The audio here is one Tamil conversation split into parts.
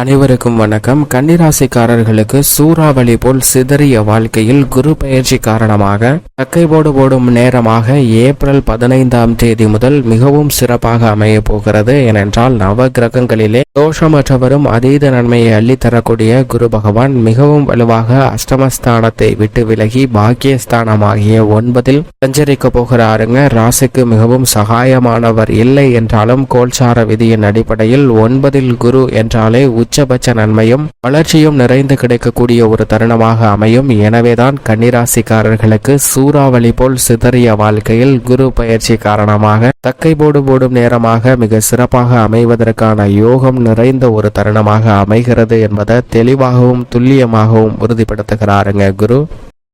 அனைவருக்கும் வணக்கம். கன்னிராசிக்காரர்களுக்கு சூறாவளி போல் சிதறிய வாழ்க்கையில் குரு பயிற்சி காரணமாக தக்கை போடு போடும் நேரமாக ஏப்ரல் பதினைந்தாம் தேதி முதல் மிகவும் சிறப்பாக அமைய போகிறது. ஏனென்றால் நவ கிரகங்களிலே தோஷமற்றவரும் அதீத நன்மையை அள்ளித்தரக்கூடிய குரு பகவான் மிகவும் வலுவாக அஷ்டமஸ்தானத்தை விட்டு விலகி பாக்கியஸ்தானமாகிய ஒன்பதில் சஞ்சரிக்க போகிறாருங்க. ராசிக்கு மிகவும் சகாயமானவர் இல்லை என்றாலும் கோல்சார விதியின் அடிப்படையில் ஒன்பதில் குரு என்றாலே உச்சபட்ச நன்மையும் வளர்ச்சியும் நிறைந்து கிடைக்கக்கூடிய ஒரு தருணமாக அமையும். எனவேதான் கன்னிராசிக்காரர்களுக்கு சூறாவளி போல் சிதறிய வாழ்க்கையில் குரு பயிற்சி காரணமாக தக்கை போடு போடும் நேரமாக மிக சிறப்பாக அமைவதற்கான யோகம் நிறைந்த ஒரு தருணமாக அமைகிறது என்பதை தெளிவாகவும் துல்லியமாகவும் உறுதிப்படுத்துகிறாருங்க குரு.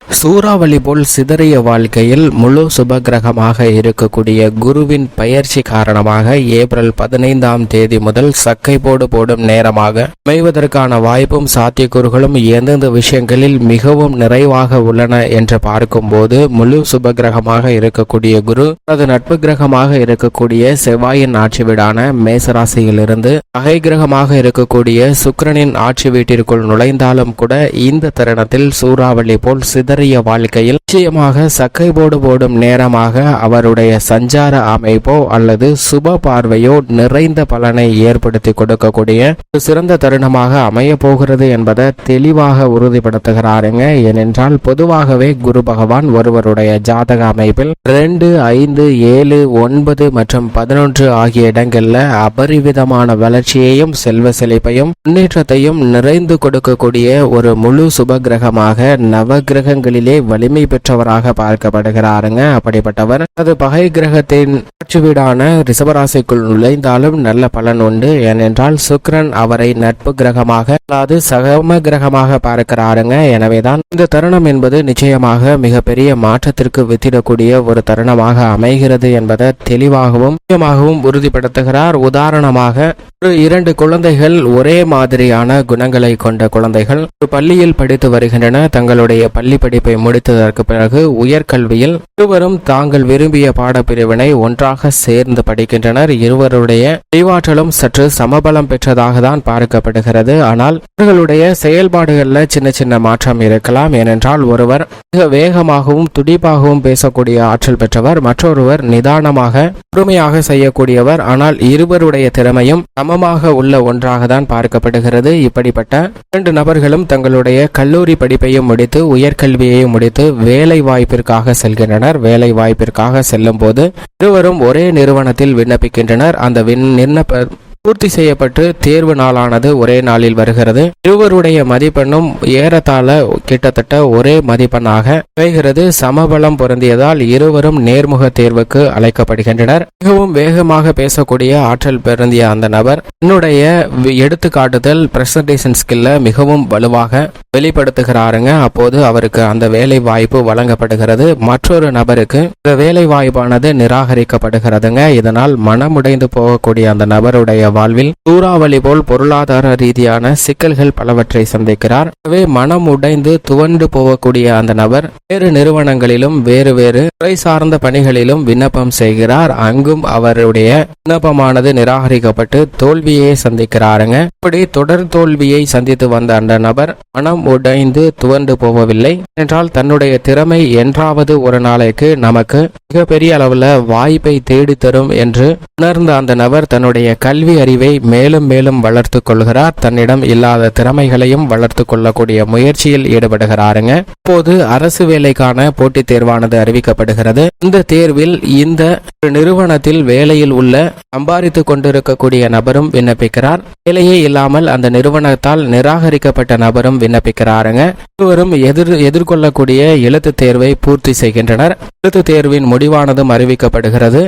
சூறாவளி போல் சிதறிய வாழ்க்கையில் முழு சுபகிரகமாக இருக்கக்கூடிய குருவின் பயிற்சி காரணமாக ஏப்ரல் பதினைந்தாம் தேதி முதல் சக்கை போடு போடும் நேரமாக அமைவதற்கான வாய்ப்பும் சாத்தியக்கூறுகளும் எந்தெந்த விஷயங்களில் மிகவும் நிறைவாக உள்ளன என்று பார்க்கும்போது முழு சுபகிரகமாக இருக்கக்கூடிய குரு அது நட்பு கிரகமாக இருக்கக்கூடிய செவ்வாயின் ஆட்சி வீடான மேசராசியிலிருந்து அகை கிரகமாக இருக்கக்கூடிய சுக்கிரனின் ஆட்சி வீட்டிற்குள் நுழைந்தாலும் கூட இந்த தருணத்தில் சூறாவளி போல் சிதறிய வாழ்க்கையில் நிச்சயமாக சக்கை போடு போடும் நேரமாக அவருடைய சஞ்சார அமைப்போ அல்லது சுப பார்வையோ நிறைந்த பலனை ஏற்படுத்தி கொடுக்கக்கூடிய ஒரு சிறந்த தருணமாக அமைய போகிறது என்பதை தெளிவாக உறுதிப்படுத்துகிறாருங்க. ஏனென்றால் பொதுவாகவே குரு பகவான் ஒருவருடைய ஜாதக அமைப்பில் ரெண்டு ஐந்து ஏழு ஒன்பது மற்றும் பதினொன்று ஆகிய இடங்கள்ல அபரிவிதமான வளர்ச்சியையும் செல்வ செழிப்பையும் முன்னேற்றத்தையும் நிறைந்து கொடுக்கக்கூடிய ஒரு முழு சுப கிரகமாக நவ கிரகங்களிலே வலிமை பெற்றவராக பார்க்கப்படுகிறாருங்க. அப்படிப்பட்டவர் அது பகை கிரகத்தின் ஆட்சி வீடான ரிசபராசிக்குள் நுழைந்தாலும் நல்ல பலன் உண்டு. ஏனென்றால் சுக்ரன் அவரை நட்பு கிரகமாக அதாவது சகம கிரகமாக பார்க்கிறாருங்க. எனவேதான் இந்த தருணம் என்பது நிச்சயமாக மிகப்பெரிய மாற்றத்திற்கு வித்திடக்கூடிய ஒரு தருணமாக அமைகிறது என்பதை தெளிவாகவும் முக்கியமாகவும் உறுதிப்படுத்துகிறார். உதாரணமாக ஒரு இரண்டு குழந்தைகள் ஒரே மாதிரியான குணங்களை கொண்ட குழந்தைகள் ஒரு பள்ளியில் படித்து வருகின்றன. தங்களுடைய பள்ளி படிப்பை முடித்ததற்கு பிறகு உயர்கல்வியில் இருவரும் தாங்கள் விரும்பிய பாடப்பிரிவினை ஒன்றாக சேர்ந்து படிக்கின்றனர். இருவருடைய அறிவாற்றலும் சற்று சமபலம் பெற்றதாக தான் பார்க்கப்படுகிறது. ஆனால் இவர்களுடைய செயல்பாடுகளில் சின்ன சின்ன மாற்றம் இருக்கலாம். ஏனென்றால் ஒருவர் மிக வேகமாகவும் துடிப்பாகவும் பேசக்கூடிய ஆற்றல் பெற்றவர் மற்றொருவர் நிதானமாக பொறுமையாக செய்யக்கூடியவர். ஆனால் இருவருடைய திறமையும் சமமாக உள்ள ஒன்றாக தான் பார்க்கப்படுகிறது. இப்படிப்பட்ட இரண்டு நபர்களும் தங்களுடைய கல்லூரி படிப்பையும் முடித்து உயர்கல்வியையும் முடித்து வேலை வாய்ப்பிற்காக செல்கின்றனர். வேலை வாய்ப்பிற்காக செல்லும் போது இருவரும் ஒரே நிறுவனத்தில் விண்ணப்பிக்கின்றனர். அந்த விண் விண்ணப்ப பூர்த்தி செய்யப்பட்டு தேர்வு நாளானது ஒரே நாளில் வருகிறது. இருவருடைய மதிப்பெண்ணும் ஏறத்தாழ கிட்டத்தட்ட ஒரே மதிப்பெண்ணாக குறைகிறது சமபலம் பொருந்தியதால் இருவரும் நேர்முக தேர்வுக்கு அழைக்கப்படுகின்றனர். மிகவும் வேகமாக பேசக்கூடிய ஆற்றல் பொருந்திய அந்த நபர் தன்னுடைய எடுத்துக்காட்டுதல் பிரசன்டேஷன் ஸ்கில்ல மிகவும் வலுவாக வெளிப்படுத்துகிறாருங்க. அப்போது அவருக்கு அந்த வேலை வாய்ப்பு வழங்கப்படுகிறது. மற்றொரு நபருக்கு இந்த வேலை வாய்ப்பானது நிராகரிக்கப்படுகிறதுங்க. இதனால் மனமுடைந்து போகக்கூடிய அந்த நபருடைய வாழ்வில் சூறாவளி போல் பொருளாதார ரீதியான சிக்கல்கள் பலவற்றை சந்திக்கிறார். எனவே மனம் உடைந்து துவண்டு போகக்கூடிய அந்த நபர் வேறு நிறுவனங்களிலும் வேறு வேறு துறை சார்ந்த பணிகளிலும் விண்ணப்பம் செய்கிறார். அங்கும் அவருடைய விண்ணப்பமானது நிராகரிக்கப்பட்டு தோல்வியை சந்திக்கிறாருங்க. இப்படி தொடர் தோல்வியை சந்தித்து வந்த அந்த நபர் மனம் உடைந்து துவண்டு போகவில்லை. என்றால் தன்னுடைய திறமை என்றாவது ஒரு நாளைக்கு நமக்கு மிகப்பெரிய அளவுல வாய்ப்பை தேடித்தரும் என்று உணர்ந்த அந்த நபர் தன்னுடைய கல்வி அறிவை மேலும் மேலும் வளர்த்து கொள்கிறார். தன்னிடம் இல்லாத திறமைகளையும் வளர்த்து கொள்ளக்கூடிய முயற்சியில் ஈடுபடுகிறாருங்க. இப்போது அரசு வேலைக்கான போட்டித் தேர்வானது அறிவிக்கப்படுகிறது. இந்த தேர்வில் இந்த நிறுவனத்தில் வேலையில் உள்ள சம்பாதித்துக் கொண்டிருக்கக்கூடிய நபரும் விண்ணப்பிக்கிறார். வேலையே இல்லாமல் அந்த நிறுவனத்தால் நிராகரிக்கப்பட்ட நபரும் விண்ணப்பிக்கிறாருங்க. இருவரும் எதிர் எதிர்கொள்ளக்கூடிய எழுத்து தேர்வை பூர்த்தி செய்கின்றனர். எழுத்து தேர்வின் முடிவானதும் அறிவிக்கப்படுகிறது.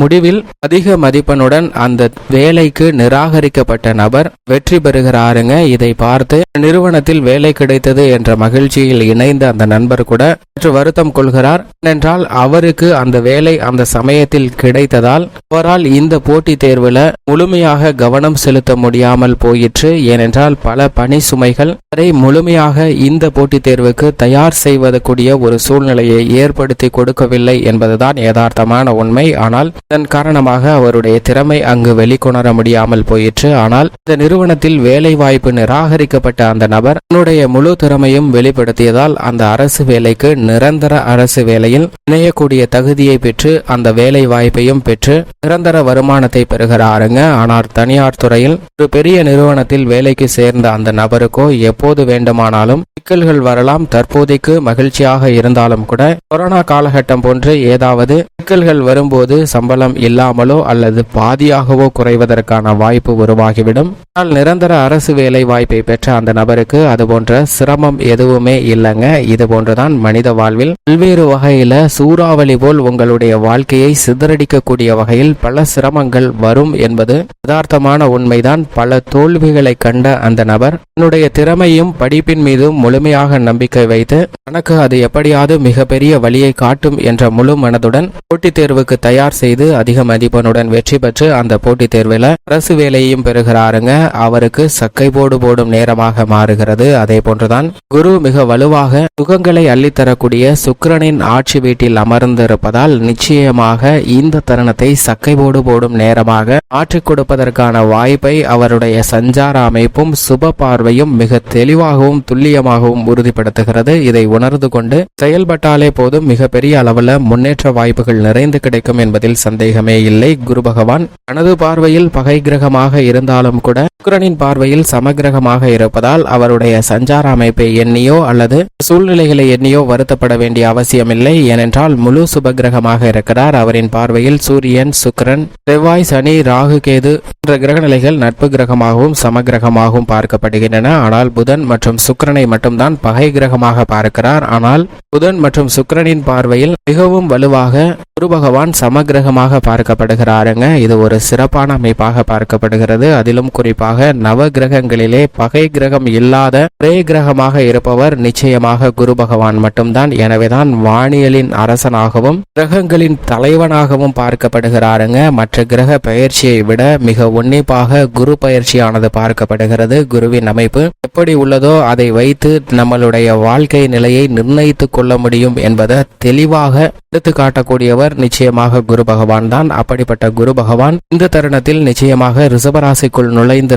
முடிவில் அதிக மதிப்பெண்ணுடன் அந்த வேலைக்கு நிராகரிக்கப்பட்ட நபர் வெற்றி பெறுகிறாருங்க. இதை பார்த்து நிறுவனத்தில் வேலை கிடைத்தது என்ற மகிழ்ச்சியில் இணைந்த அந்த நண்பர் கூட சற்று வருத்தம் கொள்கிறார். ஏனென்றால் அவருக்கு அந்த வேலை அந்த சமயத்தில் கிடைத்ததால் அவரால் இந்த போட்டித் தேர்வுல முழுமையாக கவனம் செலுத்த முடியாமல் போயிற்று. ஏனென்றால் பல பணி சுமைகள் அவரை முழுமையாக இந்த போட்டித் தேர்வுக்கு தயார் செய்வதற்குரிய ஒரு சூழ்நிலையை ஏற்படுத்தி கொடுக்கவில்லை என்பதுதான் யதார்த்தமான உண்மை. ஆனால் இதன் காரணமாக அவருடைய திறமை அங்கு வெளிக்கொண்டு உணர முடியாமல் போயிற்று. ஆனால் இந்த நிறுவனத்தில் வேலை வாய்ப்பு நிராகரிக்கப்பட்ட அந்த நபர் தன்னுடைய முழு திறமையும் வெளிப்படுத்தியதால் அந்த அரசு வேலைக்கு நிரந்தர அரசு வேலையில் இணையக்கூடிய தகுதியை பெற்று அந்த வேலை வாய்ப்பையும் பெற்று நிரந்தர வருமானத்தை பெறுகிறாருங்க. ஆனால் தனியார் துறையில் ஒரு பெரிய நிறுவனத்தில் வேலைக்கு சேர்ந்த அந்த நபருக்கோ எப்போது வேண்டுமானாலும் சிக்கல்கள் வரலாம். தற்போதைக்கு மகிழ்ச்சியாக இருந்தாலும் கூட கொரோனா காலகட்டம் போன்று ஏதாவது சிக்கல்கள் வரும்போது சம்பளம் இல்லாமலோ அல்லது பாதியாகவோ குறைவதற்கான வாய்ப்பு உருவாகிவிடும். ஆனால் நிரந்தர அரசு வேலை வாய்ப்பை பெற்ற அந்த நபருக்கு அது போன்ற சிரமம் எதுவுமே இல்லைங்க. இது போன்றுதான் மனித வாழ்வில் பல்வேறு வகையில சூறாவளி போல் உங்களுடைய வாழ்க்கையை சிதறடிக்கக்கூடிய வகையில் பல சிரமங்கள் வரும் என்பது யதார்த்தமான உண்மைதான். பல தோல்விகளை கண்ட அந்த நபர் தன்னுடைய திறமையும் படிப்பின் மீதும் முழுமையாக நம்பிக்கை வைத்து தனக்கு அது எப்படியாவது மிகப்பெரிய வழியை காட்டும் என்ற முழு மனதுடன் போட்டித் தேர்வுக்கு தயார் செய்து அதிக மதிப்பெண்ணுடன் வெற்றி பெற்று அந்த போட்டித் தேர்வில் அரசு வேலையையும் பெறுகிறாருங்க. அவருக்கு சக்கை போடு போடும் நேரமாக மாறுகிறது. அதே போன்றுதான் குரு மிக வலுவாக சுகங்களை அள்ளித்தரக்கூடிய சுக்கிரனின் ஆட்சி வீட்டில் அமர்ந்திருப்பதால் நிச்சயமாக இந்த தருணத்தை சக்கை போடு போடும் நேரமாக மாற்றிக் கொடுப்பதற்கான வாய்ப்பை அவருடைய சஞ்சார அமைப்பும் சுப பார்வையும் மிக தெளிவாகவும் துல்லியமாகவும் உறுதிப்படுத்துகிறது. இதை உணர்ந்து கொண்டு செயல்பட்டாலே போதும் மிகப்பெரிய அளவில் முன்னேற்ற வாய்ப்புகள் நிறைந்து கிடைக்கும் என்பதில் சந்தேகமே இல்லை. குரு பகவான் தனது பார்வையில் பகை கிரகமாக இருந்தாலும் கூட சுக்கிரனின் பார்வையில் சமகிரகமாக இருப்பதால் அவருடைய சஞ்சார அமைப்பை எண்ணியோ அல்லது சூழ்நிலைகளை எண்ணியோ வருத்தப்பட வேண்டிய அவசியமில்லை. ஏனென்றால் முழு சுபகிரகமாக இருக்கிறார். அவரின் பார்வையில் சூரியன் சுக்கரன் செவ்வாய் சனி ராகு கேது என்ற கிரகநிலைகள் நட்பு கிரகமாகவும் சமகிரகமாகவும் பார்க்கப்படுகின்றன. ஆனால் புதன் மற்றும் சுக்கிரனை மட்டும்தான் பகை கிரகமாக பார்க்கிறார். ஆனால் புதன் மற்றும் சுக்கரனின் பார்வையில் மிகவும் வலுவாக குரு பகவான் சமகிரகமாக பார்க்கப்படுகிறாருங்க. இது ஒரு சிறப்பான அமைப்பாக பார்க்கப்படுகிறது. அதிலும் குறிப்பாக நவ கிரகங்களிலே பகை கிரகம் இல்லாத ஒரே கிரகமாக இருப்பவர் நிச்சயமாக குரு பகவான் மட்டும்தான். எனவேதான் வானியலின் அரசனாகவும் கிரகங்களின் தலைவனாகவும் பார்க்கப்படுகிறாருங்க. மற்ற கிரக பயிற்சியை விட மிக உன்னிப்பாக குரு பயிற்சியானது பார்க்கப்படுகிறது. குருவின் அமைப்பு எப்படி உள்ளதோ அதை வைத்து நம்மளுடைய வாழ்க்கை நிலையை நிர்ணயித்துக் கொள்ள முடியும் என்பதை தெளிவாக எடுத்து காட்டக்கூடியவர் நிச்சயமாக குரு பகவான் தான். அப்படிப்பட்ட குரு பகவான் இந்த தருணத்தில் நிச்சயமாக ரிசபராசிக்குள்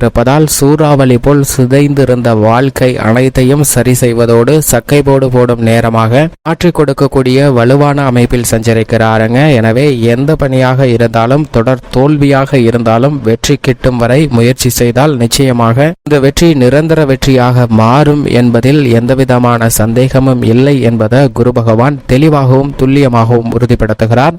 கொண்டிருப்பதால் சூறாவளி போல் சிதைந்திருந்த வாழ்க்கை அனைத்தையும் சரி செய்வதோடு சக்கை போடு போடும் நேரமாக மாற்றிக் கொடுக்கக்கூடிய வலுவான அமைப்பில் சஞ்சரிக்கிறாருங்க. எனவே எந்த பணியாக இருந்தாலும் தொடர் தோல்வியாக இருந்தாலும் வெற்றி கிட்டும் வரை முயற்சி செய்தால் நிச்சயமாக இந்த வெற்றி நிரந்தர வெற்றியாக மாறும் என்பதில் எந்தவிதமான சந்தேகமும் இல்லை என்பதை குரு பகவான் தெளிவாகவும் துல்லியமாகவும் உறுதிப்படுத்துகிறார்.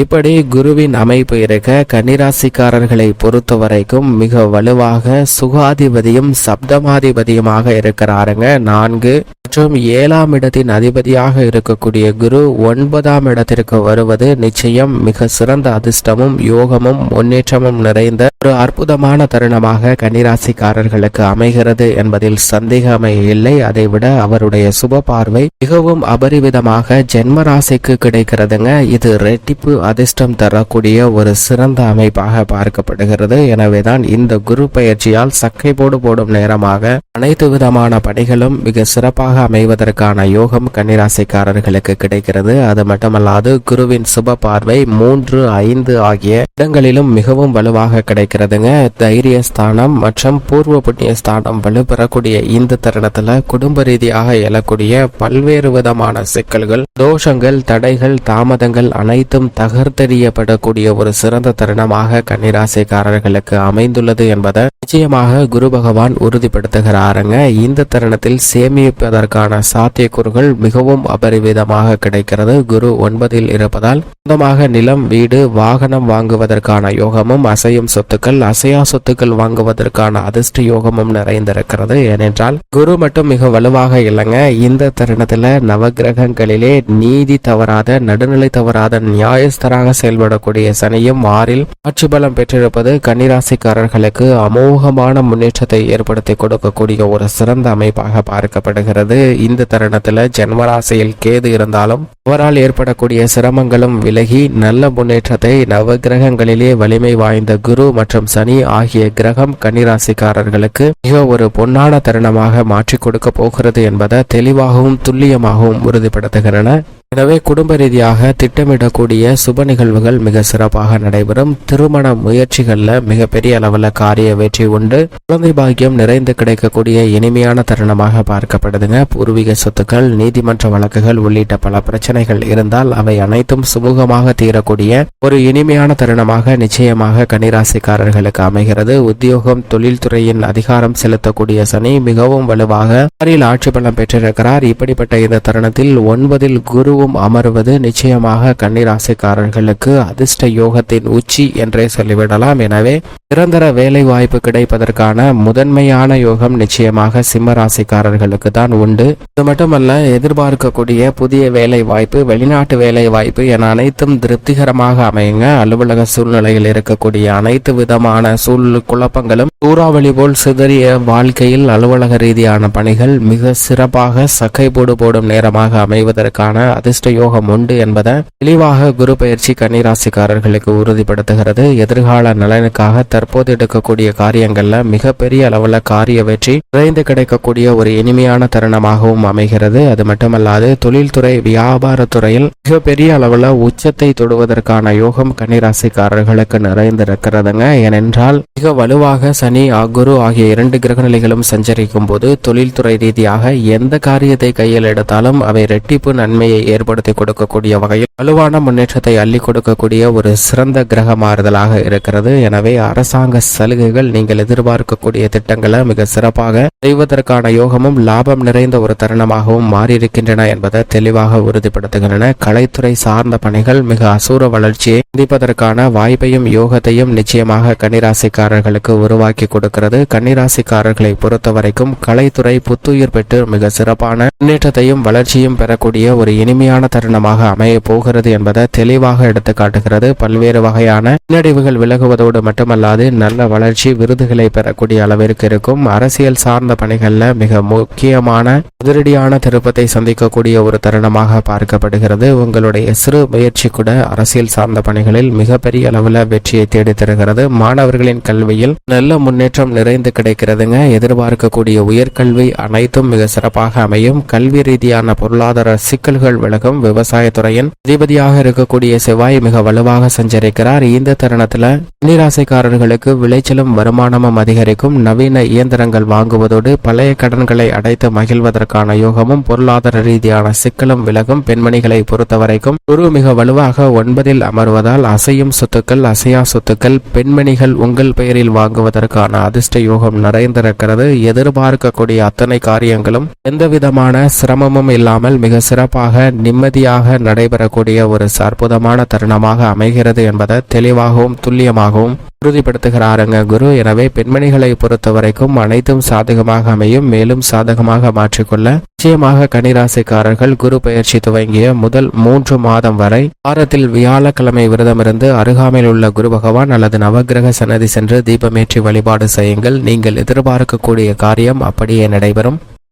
இப்படி குருவின் அமைப்பு இருக்க கன்னிராசிக்காரர்களை பொறுத்த வரைக்கும் மிக வலுவாக சுகாதிபதியும் சப்தமாதிபதியுமாக இருக்கிறாருங்க. நான்கு மற்றும் ஏழாம் இடத்தின் அதிபதியாக இருக்கக்கூடிய குரு ஒன்பதாம் இடத்திற்கு வருவது நிச்சயம் மிக சிறந்த அதிர்ஷ்டமும் யோகமும் முன்னேற்றமும் நிறைந்த ஒரு அற்புதமான தருணமாக கன்னிராசிக்காரர்களுக்கு அமைகிறது என்பதில் சந்தேகமே இல்லை. அதைவிட அவருடைய சுப பார்வை மிகவும் அபரிவிதமாக ஜென்மராசிக்கு கிடைக்கிறதுங்க. இது ரெட்டிப்பு அதிர்ஷ்டம் தரக்கூடிய ஒரு சிறந்த அமைப்பாக பார்க்கப்படுகிறது. எனவேதான் இந்த குரு பயிற்சியால் சக்கை போடு போடும் நேரமாக அனைத்து விதமான பணிகளும் மிக சிறப்பாக அமைவதற்கான யோகம் கன்னிராசிக்காரர்களுக்கு கிடைக்கிறது. அது மட்டுமல்லாது குருவின் சுப பார்வை மூன்று ஐந்து ஆகிய இடங்களிலும் மிகவும் வலுவாக கிடைக்கிறதுங்க. தைரிய ஸ்தானம் மற்றும் பூர்வ புண்ணிய ஸ்தானம் வலுப்பெறக்கூடிய இந்த தருணத்துல குடும்ப ரீதியாக எழக்கூடிய பல்வேறு விதமான சிக்கல்கள் தோஷங்கள் தடைகள் தாமதங்கள் அனைத்தும் தக தகர்த்தெறியப்படக்கூடிய ஒரு சிறந்த தருணமாக கன்னிராசிக்காரர்களுக்கு அமைந்துள்ளது என்பதை நிச்சயமாக குரு பகவான் உறுதிப்படுத்துகிறாருங்க. இந்த தருணத்தில் சேமிப்பதற்கான சாத்தியக்கூறுகள் மிகவும் அபரிவிதமாக கிடைக்கிறது. குரு ஒன்பதில் இருப்பதால் சொந்தமாக நிலம் வீடு வாகனம் வாங்குவதற்கான யோகமும் அசையும் சொத்துக்கள் அசையா சொத்துக்கள் வாங்குவதற்கான அதிர்ஷ்ட யோகமும் நிறைந்திருக்கிறது. ஏனென்றால் குரு மட்டும் மிக வலுவாக இல்லைங்க. இந்த தருணத்துல நவகிரகங்களிலே நீதி தவறாத நடுநிலை தவறாத நியாய நியாயஸ்தராக செயல்படக்கூடிய சனியும் ஆறில் ஆட்சி பலம் பெற்றிருப்பது கன்னிராசிக்காரர்களுக்கு அமோகமான முன்னேற்றத்தை ஏற்படுத்தி கொடுக்கக்கூடிய ஒரு சிறந்த அமைப்பாக பார்க்கப்படுகிறது. இந்த தருணத்துல ஜென்மராசியில் கேது இருந்தாலும் அவரால் ஏற்படக்கூடிய சிரமங்களும் விலகி நல்ல முன்னேற்றத்தை நவகிரகங்களிலே வலிமை வாய்ந்த குரு மற்றும் சனி ஆகிய கிரகம் கன்னிராசிக்காரர்களுக்கு மிக ஒரு பொன்னான தருணமாக மாற்றிக் கொடுக்க போகிறது என்பதை தெளிவாகவும் துல்லியமாகவும் உறுதிப்படுத்துகின்றன. எனவே குடும்ப ரீதியாக திட்டமிடக்கூடிய சுப நிகழ்வுகள் மிக சிறப்பாக நடைபெறும். திருமண முயற்சிகள்ல மிகப்பெரிய அளவில் காரிய வெற்றி உண்டு. குழந்தை பாக்கியம் நிறைந்து கிடைக்கக்கூடிய இனிமையான தருணமாக பார்க்கப்படுதுங்க. பூர்வீக சொத்துக்கள் நீதிமன்ற வழக்குகள் உள்ளிட்ட பல பிரச்சனைகள் இருந்தால் அவை அனைத்தும் சுமூகமாக தீரக்கூடிய ஒரு இனிமையான தருணமாக நிச்சயமாக கன்னிராசிக்காரர்களுக்கு அமைகிறது. உத்தியோகம் தொழில்துறையின் அதிகாரம் செலுத்தக்கூடிய சனி மிகவும் வலுவாக ஆட்சி பலம் பெற்றிருக்கிறார். இப்படிப்பட்ட இந்த தருணத்தில் ஒன்பதில் குரு குருவும் அமர்வது நிச்சயமாக கன்னிராசிக்காரர்களுக்கு அதிர்ஷ்ட யோகத்தின் உச்சி என்றே சொல்லிவிடலாம். எனவே நிரந்தர வேலை வாய்ப்பு கிடைப்பதற்கான முதன்மையான யோகம் நிச்சயமாக சிம்ம ராசிக்காரர்களுக்கு தான் உண்டு. இது மட்டுமல்ல எதிர்பார்க்கக்கூடிய புதிய வேலை வாய்ப்பு வெளிநாட்டு வேலை வாய்ப்பு என அனைத்தும் திருப்திகரமாக அமையுங்க. அலுவலக சூழ்நிலையில் இருக்கக்கூடிய அனைத்து விதமான சூழ் குழப்பங்களும் சூறாவளி போல் சிதறிய வாழ்க்கையில் அலுவலக ரீதியான பணிகள் மிக சிறப்பாக சக்கை போடு போடும் நேரமாக அமைவதற்கான அதிர்ஷ்ட யோகம் உண்டு என்பதை தெளிவாக குரு பயிற்சி கன்னிராசிக்காரர்களுக்கு உறுதிப்படுத்துகிறது. எதிர்கால நலனுக்காக தற்போது எடுக்கக்கூடிய காரியங்கள்ல மிகப்பெரிய அளவுல காரிய வெற்றி விரைந்து கிடைக்கக்கூடிய ஒரு இனிமையான தருணமாகவும் அமைகிறது. அது மட்டுமல்லாது தொழில்துறை வியாபாரத்துறையில் மிகப்பெரிய அளவுல உச்சத்தை தொடுவதற்கான யோகம் கன்னிராசிக்காரர்களுக்கு நிறைந்திருக்கிறதுங்க. ஏனென்றால் மிக வலுவாக சனி குரு ஆகிய இரண்டு கிரகநிலைகளும் சஞ்சரிக்கும் போது தொழில்துறை ரீதியாக எந்த காரியத்தை கையில் எடுத்தாலும் அவை ரெட்டிப்பு நன்மையை ஏற்படுத்தி கொடுக்கக்கூடிய வகையில் வலுவான முன்னேற்றத்தை அள்ளி கொடுக்கக்கூடிய ஒரு சிறந்த கிரக மாறுதலாக இருக்கிறது. எனவே அரசாங்க சலுகைகள் நீங்கள் எதிர்பார்க்கக்கூடிய திட்டங்களை மிக சிறப்பாக செய்வதற்கான யோகமும் லாபம் நிறைந்த ஒரு தருணமாகவும் மாறியிருக்கின்றன என்பதை தெளிவாக உறுதிப்படுத்துகின்றன. கலைத்துறை சார்ந்த பணிகள் மிக அசூர வளர்ச்சியை சந்திப்பதற்கான வாய்ப்பையும் யோகத்தையும் நிச்சயமாக கன்னிராசிக்காரர்களுக்கு உருவாக்கி கொடுக்கிறது. கன்னிராசிக்காரர்களை பொறுத்தவரைக்கும் கலைத்துறை புத்துயிர் பெற்று மிக சிறப்பான முன்னேற்றத்தையும் வளர்ச்சியும் பெறக்கூடிய ஒரு இனிமையான தருணமாக அமைய போகிறது என்பதை தெளிவாக எடுத்து காட்டுகிறது. பல்வேறு வகையான பின்னடைவுகள் விலகுவதோடு மட்டுமல்லாது நல்ல வளர்ச்சி விருதுகளை பெறக்கூடிய அளவிற்கு இருக்கும். அரசியல் சார்ந்த பணிகள்ல மிக முக்கியமான அதிரடியான திருப்பத்தை சந்திக்கக்கூடிய ஒரு தருணமாக பார்க்கப்படுகிறது. உங்களுடைய சிறு முயற்சி கூட அரசியல் சார்ந்த பணிகளில் மிகப்பெரிய அளவில் வெற்றியை தேடி தருகிறது. மாணவர்களின் கல்வியில் நல்ல முன்னேற்றம் நிறைந்து கிடைக்கிறதுங்க. எதிர்பார்க்கக்கூடிய உயர்கல்வி அனைத்தும் மிக சிறப்பாக அமையும். கல்வி ரீதியான பொருளாதார சிக்கல்கள் விலகும் விவசாயத்துறையின் அதிபதியாக இருக்கக்கூடிய செவ்வாய் மிக வலுவாக சஞ்சரிக்கிறார். இந்த தருணத்துல நீராசைக்காரர்களுக்கு விளைச்சலும் வருமானமும் அதிகரிக்கும். நவீன இயந்திரங்கள் வாங்குவதோடு பழைய கடன்களை அடைத்து மகிழ்வதற்கான யோகமும் பொருளாதார ரீதியான சிக்கலும் விலகும். பெண்மணிகளை பொறுத்தவரைக்கும் குரு மிக வலுவாக ஒன்பதில் அமர்வதால் அசையும் சொத்துக்கள் அசையா சொத்துக்கள் பெண்மணிகள் உங்கள் பெயரில் வாங்குவதற்கான அதிர்ஷ்ட யோகம் நிறைந்திருக்கிறது. எதிர்பார்க்கக்கூடிய அத்தனை காரியங்களும் எந்த விதமான சிரமமும் இல்லாமல் மிக சிறப்பாக நிம்மதியாக நடைபெறக்கூடிய ஒரு அற்புதமான தருணமாக அமைகிறது என்பதை தெளிவாகவும் துல்லியமாகவும் உறுதிப்படுத்துகிறாருங்க குரு. எனவே பெண்மணிகளை பொறுத்தவரைக்கும் அனைத்தும் சாதகமாக அமையும். மேலும் சாதகமாக மாற்றிக்கொள்ள நிச்சயமாக கனிராசிக்காரர்கள் குரு பயிற்சி துவங்கிய முதல் மூன்று மாதம் வரை வாரத்தில் வியாழக்கிழமை விரதமிருந்து அருகாமையில் உள்ள குரு பகவான் அல்லது நவகிரக சன்னதி சென்று தீபமேற்றி வழிபாடு செய்யுங்கள். நீங்கள் எதிர்பார்க்கக்கூடிய காரியம் அப்படியே நடைபெறும்.